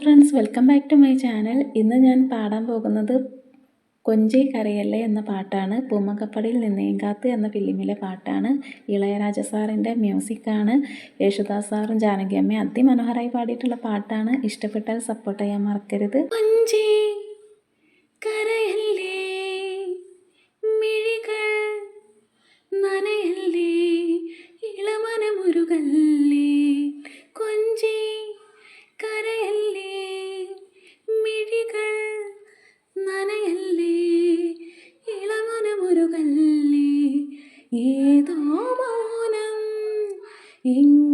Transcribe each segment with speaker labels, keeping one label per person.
Speaker 1: Friends welcome back to my channel ഇന്ന് ഞാൻ പാടാൻ പോകുന്നത് കൊഞ്ചി കരയല്ലേ എന്ന പാട്ടാണ്. പൂമക്കപ്പടിയിൽ നിന്നേങ്കാത്ത് എന്ന ഫിലിമിലെ പാട്ടാണ്. ഇളയരാജ സാറിന്റെ മ്യൂസിക്കാണ്. യേശുദാസ് സാറും ജാനകി അമ്മയും അതിമനോഹരമായി പാടിയിട്ടുള്ള പാട്ടാണ്. ഇഷ്ടപ്പെട്ടാൽ സപ്പോർട്ട് ചെയ്യാൻ മറക്കരുത്. കൊഞ്ചി in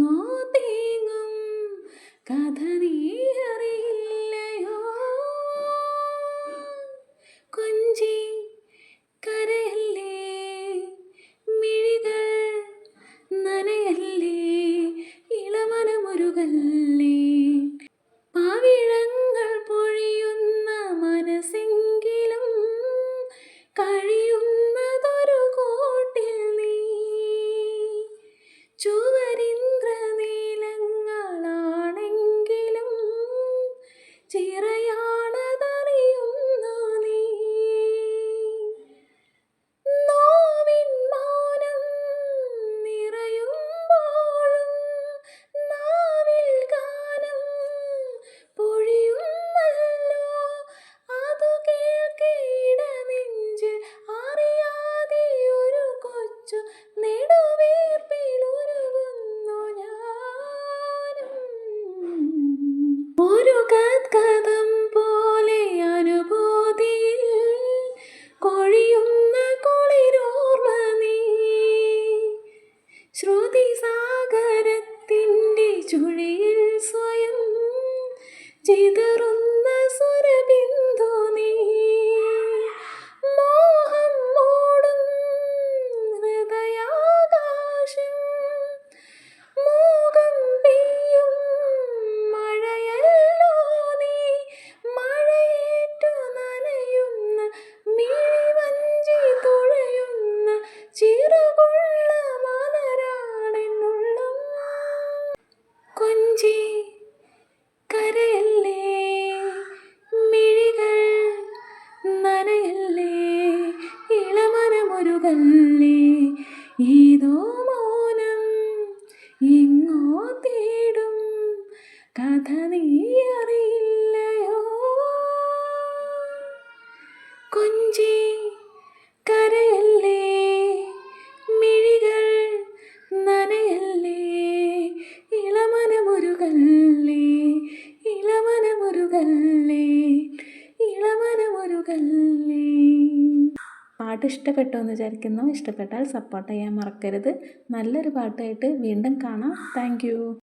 Speaker 1: ഒരു ഗദ്ഗതം പോലെ അനുഭൂതിയിൽ കൊഴിയുന്ന കുളിരോർമ്മ നീ. ശ്രുതി സാഗരത്തിന്റെ ചുഴിയിൽ സ്വയം ചിതറുന്ന സ്വരബിന്ദു ഇളമനമൊരുകല്ലേ ഏതോ മൗനം എങ്ങോ തേടും. കഥ നീ അറിയില്ലയോ? കൊഞ്ചി കരയല്ലേ? മിഴികൾ നനയല്ലേ? ഇളമനമുരുകല്ലേ ഇളമനമുരുകല്ലേ പാട്ട് ഇഷ്ടപ്പെട്ടു എന്ന് വിചാരിക്കുന്നു. ഇഷ്ടപ്പെട്ടാൽ സപ്പോർട്ട് ചെയ്യാൻ മറക്കരുത്. നല്ലൊരു പാട്ടായിട്ട് വീണ്ടും കാണാം. താങ്ക്